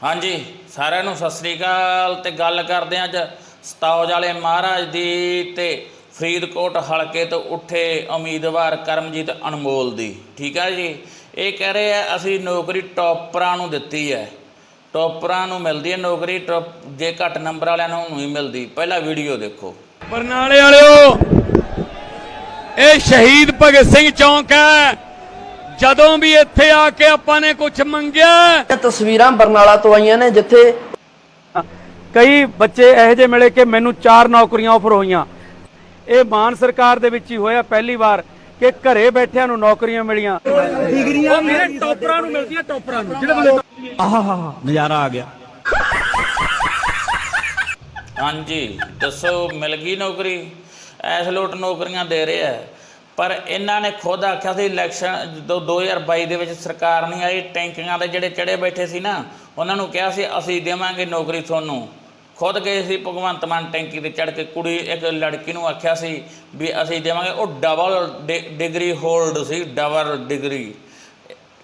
ਹਾਂਜੀ, ਸਾਰਿਆਂ ਨੂੰ ਸਤਿ ਸ੍ਰੀ ਅਕਾਲ ਤੇ ਗੱਲ ਕਰਦੇ ਹਾਂ ਅੱਜ ਸਤੌਜ ਵਾਲੇ ਮਹਾਰਾਜ ਦੀ ਤੇ ਫਰੀਦਕੋਟ ਹਲਕੇ ਤੋਂ ਉੱਠੇ ਉਮੀਦਵਾਰ ਕਰਮਜੀਤ ਅਨਮੋਲ ਦੀ, ਠੀਕ ਹੈ ਜੀ? ਇਹ ਕਹਿ ਰਹੇ ਆ, ਅਸੀਂ ਨੌਕਰੀ ਟੌਪਰਾਂ ਨੂੰ ਦਿੱਤੀ ਹੈ। ਟੌਪਰਾਂ ਨੂੰ ਮਿਲਦੀ ਹੈ ਨੌਕਰੀ, ਟੌਪ ਜੇ ਘੱਟ ਨੰਬਰ ਵਾਲਿਆਂ ਨੂੰ ਨਹੀਂ ਮਿਲਦੀ। ਪਹਿਲਾਂ ਵੀਡੀਓ ਦੇਖੋ। ਬਰਨਾਲੇ ਵਾਲਿਓ, ਇਹ ਸ਼ਹੀਦ ਭਗਤ ਸਿੰਘ ਚੌਂਕ ਹੈ। ਜਦੋਂ ਵੀ ਇੱਥੇ ਆ ਕੇ ਆਪਾਂ ਨੇ ਕੁਝ ਮੰਗਿਆ ਤਸਵੀਰਾਂ ਬਰਨਾਲਾ ਤੋਂ ਆਈਆਂ ਨੇ ਜਿੱਥੇ ਕਈ ਬੱਚੇ ਇਹੋ ਜਿਹੇ ਮਿਲੇ ਕਿ ਮੈਨੂੰ ਚਾਰ ਨੌਕਰੀਆਂ ਆਫਰ ਹੋਈਆਂ। ਇਹ ਮਾਨ ਸਰਕਾਰ ਦੇ ਵਿੱਚ ਹੀ ਹੋਇਆ ਪਹਿਲੀ ਵਾਰ ਕਿ ਘਰੇ ਬੈਠਿਆਂ ਨੂੰ ਨੌਕਰੀਆਂ ਮਿਲੀਆਂ। ਡਿਗਰੀਆਂ ਮੇਰੇ ਟੌਪਰਾਂ ਨੂੰ ਮਿਲਦੀਆਂ ਟੌਪਰਾਂ ਨੂੰ ਜਿਹੜੇ ਬੰਦੇ ਆਹਾ ਨਜ਼ਾਰਾ ਆ ਗਿਆ। ਹਾਂਜੀ ਦੱਸੋ ਮਿਲ ਗਈ ਨੌਕਰੀ? ਐਸ ਲੋਟ ਨੌਕਰੀਆਂ ਦੇ ਰਹੇ ਆ ਪਰ ਇਹਨਾਂ ਨੇ ਖੁਦ ਆਖਿਆ ਸੀ ਇਲੈਕਸ਼ਨ ਜਦੋਂ 2022 ਦੇ ਵਿੱਚ ਸਰਕਾਰ ਨਹੀਂ ਆਈ, ਟੈਂਕੀਆਂ ਦੇ ਜਿਹੜੇ ਚੜੇ ਬੈਠੇ ਸੀ ਨਾ, ਉਹਨਾਂ ਨੂੰ ਕਿਹਾ ਸੀ, ਅਸੀਂ ਦੇਵਾਂਗੇ ਨੌਕਰੀ ਤੁਹਾਨੂੰ। ਖੁਦ ਗਏ ਸੀ, ਭਗਵੰਤ ਮਾਨ ਟੈਂਕੀ ਤੇ ਚੜ ਕੇ ਕੁੜੀ, ਇੱਕ ਲੜਕੀ ਨੂੰ ਆਖਿਆ ਸੀ ਵੀ ਅਸੀਂ ਦੇਵਾਂਗੇ, ਉਹ ਡਬਲ ਡਿਗਰੀ ਹੋਲਡ ਸੀ, ਡਬਲ ਡਿਗਰੀ।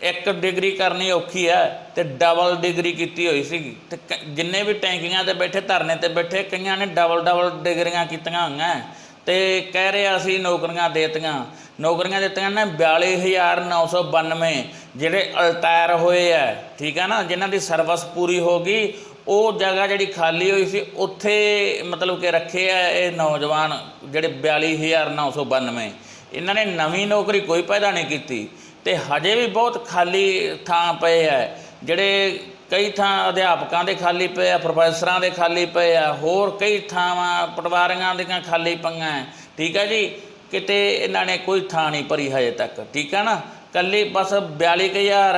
ਇੱਕ ਡਿਗਰੀ ਕਰਨੀ ਔਖੀ ਹੈ ਤੇ ਡਬਲ ਡਿਗਰੀ ਕੀਤੀ ਹੋਈ ਸੀ। ਤੇ ਕ- ਜਿੰਨੇ ਵੀ ਟੈਂਕੀਆਂ ਤੇ ਬੈਠੇ, ਧਰਨੇ ਤੇ ਬੈਠੇ, ਕਈਆਂ ਨੇ ਡਬਲ ਡਬਲ ਡਿਗਰੀਆਂ ਕੀਤੀਆਂ ਹੋਈਆਂ। ਤੇ ਕਹਿ ਰਿਹਾ ਅਸੀਂ ਨੌਕਰੀਆਂ ਦੇਤੀਆਂ। ਨੌਕਰੀਆਂ ਦਿੱਤੀਆਂ ਨੇ 42992 ਜਿਹੜੇ ਅਲਟਾਇਰ ਹੋਏ ਆ, ਠੀਕ ਹੈ ਨਾ, ਜਿਨ੍ਹਾਂ ਦੀ ਸਰਵਿਸ ਪੂਰੀ ਹੋ ਗਈ, ਉਹ ਜਗ੍ਹਾ ਜਿਹੜੀ ਖਾਲੀ ਹੋਈ ਸੀ, ਉੱਥੇ ਮਤਲਬ ਕਿ ਰੱਖੇ ਆ ਇਹ ਨੌਜਵਾਨ, ਜਿਹੜੇ 42992 ਇਹਨਾਂ ਨੇ ਨਵੀਂ ਨੌਕਰੀ ਕੋਈ ਪੈਦਾ ਨਹੀਂ ਕੀਤੀ, ਤੇ ਹਜੇ ਵੀ ਬਹੁਤ ਖਾਲੀ ਥਾਂ ਪਏ ਆ, ਜਿਹੜੇ ਕਈ ਥਾਂ ਅਧਿਆਪਕਾਂ ਦੇ ਖਾਲੀ ਪਏ ਆ, ਪ੍ਰੋਫੈਸਰਾਂ ਦੇ ਖਾਲੀ ਪਏ ਆ, ਹੋਰ ਕਈ ਥਾਵਾਂ ਪਟਵਾਰੀਆਂ ਦੀਆਂ ਖਾਲੀ ਪਈਆਂ ਹੈ। ਠੀਕ ਹੈ ਜੀ? ਕਿਤੇ ਇਹਨਾਂ ਨੇ ਕੋਈ ਥਾਂ ਨਹੀਂ ਭਰੀ ਹਜੇ ਤੱਕ, ਠੀਕ ਹੈ ਨਾ? ਕੱਲੀ ਬਸ 42000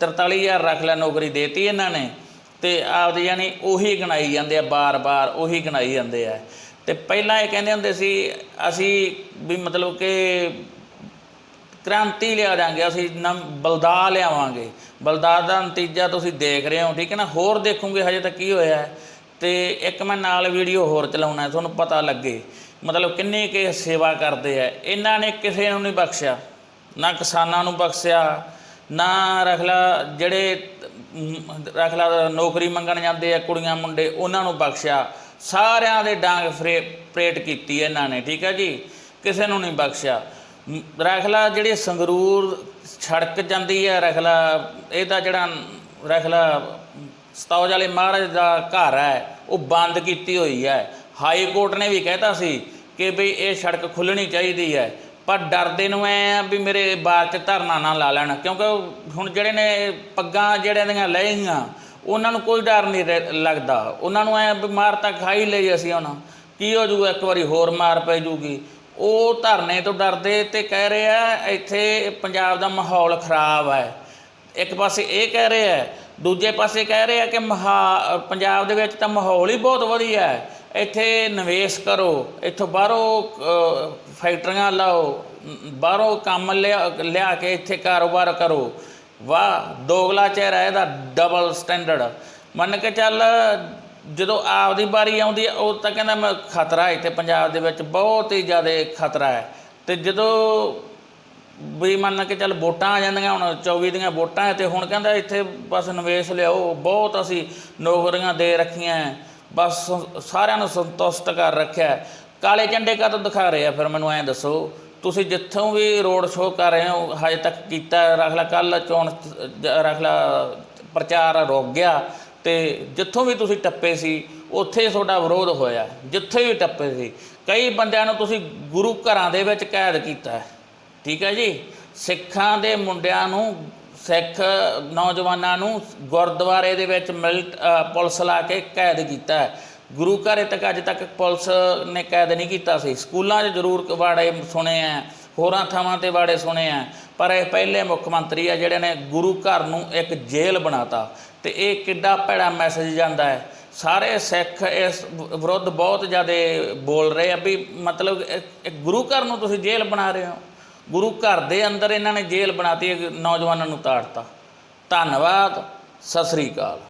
43000 ਰੱਖ ਲੈ ਨੌਕਰੀ ਦੇਤੀ ਇਹਨਾਂ ਨੇ ਤੇ ਆਪਦੀ ਯਾਨੀ ਉਹੀ ਗਣਾਈ ਜਾਂਦੇ ਆ, ਬਾਰ-ਬਾਰ ਉਹੀ ਗਣਾਈ ਜਾਂਦੇ ਆ। ਤੇ ਪਹਿਲਾਂ ਇਹ ਕਹਿੰਦੇ ਹੁੰਦੇ ਸੀ, ਅਸੀਂ ਵੀ ਮਤਲਬ ਕਿ ਕ੍ਰਾਂਤੀ ਲਿਆ ਦਾਂਗੇ ਅਸੀਂ ਨਮ ਬਲਦਾ ਲਿਆਵਾਂਗੇ। ਬਲਦਾ ਦਾ ਨਤੀਜਾ ਤੁਸੀਂ ਦੇਖ ਰਹੇ ਹੋ, ਠੀਕ ਹੈ ਨਾ? ਹੋਰ ਦੇਖੋਗੇ ਹਜੇ ਤੱਕ ਕੀ ਹੋਇਆ ਹੈ। ਤੇ ਇੱਕ ਮੈਂ ਨਾਲ ਵੀਡੀਓ ਹੋਰ ਚਲਾਉਣਾ ਤੁਹਾਨੂੰ ਪਤਾ ਲੱਗੇ। ਮਤਲਬ ਕਿੰਨੀ ਕਿ ਸੇਵਾ ਕਰਦੇ ਆ। ਇਹਨਾਂ ਨੇ ਕਿਸੇ ਨੂੰ ਨਹੀਂ ਬਖਸ਼ਿਆ। ਨਾ ਕਿਸਾਨਾਂ ਨੂੰ ਬਖਸ਼ਿਆ, ਨਾ ਰਖਲਾ ਜਿਹੜੇ ਰਖਲਾ ਨੌਕਰੀ ਮੰਗਣ ਜਾਂਦੇ ਆ, ਕੁੜੀਆਂ ਮੁੰਡੇ, ਉਹਨਾਂ ਨੂੰ ਬਖਸ਼ਿਆ। ਸਾਰਿਆਂ ਦੇ ਡਾਂਗ ਫਰੇ, ਪ੍ਰੇਟ ਕੀਤੀ ਇਹਨਾਂ ਨੇ, ਠੀਕ ਹੈ ਜੀ? ਕਿਸੇ ਨੂੰ ਨਹੀਂ ਬਖਸ਼ਿਆ। ਰਖਲਾ ਜਿਹੜੀ ਸੰਗਰੂਰ ਸੜਕ ਜਾਂਦੀ ਹੈ ਰਖਲਾ, ਇਹਦਾ ਜਿਹੜਾ ਰਖਲਾ ਸਤੌਜ ਵਾਲੇ ਮਹਾਰਾਜ ਦਾ ਘਰ ਹੈ, ਉਹ ਬੰਦ ਕੀਤੀ ਹੋਈ ਹੈ। ਹਾਈ ਕੋਰਟ ਨੇ ਵੀ ਕਹਿਤਾ ਸੀ ਕਿ ਵੀ ਇਹ ਸੜਕ ਖੁੱਲਣੀ ਚਾਹੀਦੀ ਹੈ, ਪਰ ਡਰਦੇ ਨੂੰ ਐ ਆ ਵੀ ਮੇਰੇ ਬਾਰ 'ਚ ਧਰਨਾ ਨਾ ਲਾ ਲੈਣ, ਕਿਉਂਕਿ ਹੁਣ ਜਿਹੜੇ ਨੇ ਪੱਗਾਂ ਜਿਹੜਿਆਂ ਦੀਆਂ ਲਈਆਂ ਉਹਨਾਂ ਨੂੰ ਕੋਈ ਡਰ ਨਹੀਂ ਰਹਿ- ਲੱਗਦਾ। ਉਹਨਾਂ ਨੂੰ ਐ ਵੀ ਮਾਰ ਤਾਂ ਖਾਈ ਲਈ ਅਸੀਂ ਹੁਣ, ਕੀ ਹੋ ਜੂ ਇੱਕ ਵਾਰੀ ਹੋਰ ਮਾਰ ਪੈ ਜੂਗੀ ਉਹ ਧਰਨੇ ਤੋਂ ਡਰਦੇ ਤੇ ਕਹਿ ਰਹੇ ਆ, ਇੱਥੇ ਪੰਜਾਬ ਦਾ ਮਾਹੌਲ ਖਰਾਬ ਹੈ ਇੱਕ ਪਾਸੇ ਇਹ ਕਹਿ ਰਹੇ ਆ, ਦੂਜੇ ਪਾਸੇ ਕਹਿ ਰਹੇ ਆ ਕਿ ਮਹਾ, ਪੰਜਾਬ ਦੇ ਵਿੱਚ ਤਾਂ ਮਾਹੌਲ ਹੀ ਬਹੁਤ ਵਧੀਆ ਹੈ। ਇੱਥੇ ਨਿਵੇਸ਼ ਕਰੋ, ਇੱਥੋਂ ਬਾਹਰੋਂ ਫੈਕਟਰੀਆਂ ਲਾਓ, ਬਾਹਰੋਂ ਕੰਮ ਲਿਆ ਲਿਆ ਕੇ ਇੱਥੇ ਕਾਰੋਬਾਰ ਕਰੋ। ਵਾਹ, ਦੋਗਲਾ ਚਿਹਰਾ ਇਹਦਾ ਡਬਲ ਸਟੈਂਡਰਡ ਮੰਨ ਕੇ ਚੱਲ ਜਦੋਂ ਆਪਦੀ ਵਾਰੀ ਆਉਂਦੀ ਹੈ ਉਹ ਤਾਂ ਕਹਿੰਦਾ ਮੈਂ ਖਤਰਾ ਹੈ ਇੱਥੇ ਪੰਜਾਬ ਦੇ ਵਿੱਚ ਬਹੁਤ ਹੀ ਜ਼ਿਆਦਾ ਖਤਰਾ ਹੈ। ਤੇ ਜਦੋਂ ਵੀ ਮੰਨ ਕੇ ਚੱਲ ਵੋਟਾਂ ਆ ਜਾਂਦੀਆਂ ਹੁਣ 24 ਦੀਆਂ ਵੋਟਾਂ ਹੈ ਤੇ ਹੁਣ ਕਹਿੰਦਾ ਇੱਥੇ ਬਸ ਨਿਵੇਸ਼ ਲਿਆਓ ਬਹੁਤ ਅਸੀਂ ਨੌਕਰੀਆਂ ਦੇ ਰੱਖੀਆਂ ਹੈ, ਬਸ ਸਾਰਿਆਂ ਨੂੰ ਸੰਤੁਸ਼ਟ ਕਰ ਰੱਖਿਆ ਕਾਲੇ ਝੰਡੇ ਕਦੋਂ ਦਿਖਾ ਰਹੇ ਆ? ਫਿਰ ਮੈਨੂੰ ਐਂ ਦੱਸੋ ਤੁਸੀਂ ਜਿੱਥੋਂ ਵੀ ਰੋਡ ਸ਼ੋਅ ਕਰ ਰਹੇ ਹੋ ਹਜੇ ਤੱਕ ਕੀਤਾ ਰੱਖ ਲਾ ਕੱਲ ਚੋਣ ਜ- ਰੱਖ ਲਾ ਪ੍ਰਚਾਰ ਰੁਕ ਗਿਆ। ਤੇ ਜਿੱਥੋਂ ਵੀ ਤੁਸੀਂ ਟੱਪੇ ਸੀ, ਉੱਥੇ ਤੁਹਾਡਾ ਵਿਰੋਧ ਹੋਇਆ, ਜਿੱਥੇ ਵੀ ਟੱਪੇ ਸੀ। ਕਈ ਬੰਦਿਆਂ ਨੂੰ ਤੁਸੀਂ ਗੁਰੂ ਘਰਾਂ ਦੇ ਵਿੱਚ ਕੈਦ ਕੀਤਾ ਠੀਕ ਹੈ ਜੀ? ਸਿੱਖਾਂ ਦੇ ਮੁੰਡਿਆਂ ਨੂੰ, ਸਿੱਖ ਨੌਜਵਾਨਾਂ ਨੂੰ ਗੁਰਦੁਆਰੇ ਦੇ ਵਿੱਚ ਮਿਲ ਪੁਲਿਸ ਲਾ ਕੇ ਕੈਦ ਕੀਤਾ ਗੁਰੂ ਘਰੇ ਤੱਕ ਅੱਜ ਤੱਕ ਪੁਲਿਸ ਨੇ ਕੈਦ ਨਹੀਂ ਕੀਤਾ ਸੀ। ਸਕੂਲਾਂ 'ਚ ਜ਼ਰੂਰ ਵਾੜੇ ਸੁਣੇ ਆ ਹੋਰਾਂ ਥਾਵਾਂ ਤੇ ਵਾੜੇ ਸੁਣੇ ਆ। ਪਰ ਇਹ ਪਹਿਲੇ ਮੁੱਖ ਮੰਤਰੀ ਆ ਜਿਹੜੇ ਨੇ ਗੁਰੂ ਘਰ ਨੂੰ ਇੱਕ ਜੇਲ੍ਹ ਬਣਾਤਾ ਤੇ ਇਹ ਕਿੱਡਾ ਭੈੜਾ ਮੈਸੇਜ ਜਾਂਦਾ ਹੈ। ਸਾਰੇ ਸਿੱਖ ਇਸ ਵਿਰੁੱਧ ਬਹੁਤ ਜ਼ਿਆਦਾ ਬੋਲ ਰਹੇ ਆ ਵੀ ਮਤਲਬ ਗੁਰੂ ਘਰ ਨੂੰ ਤੁਸੀਂ ਜੇਲ੍ਹ ਬਣਾ ਰਹੇ ਹੋ। ਗੁਰੂ ਘਰ ਦੇ ਅੰਦਰ ਇਹਨਾਂ ਨੇ ਜੇਲ੍ਹ ਬਣਾਤੀ ਹੈ, ਨੌਜਵਾਨਾਂ ਨੂੰ ਤਾੜਤਾ। ਧੰਨਵਾਦ ਸਤਿ ਸ੍ਰੀ ਅਕਾਲ।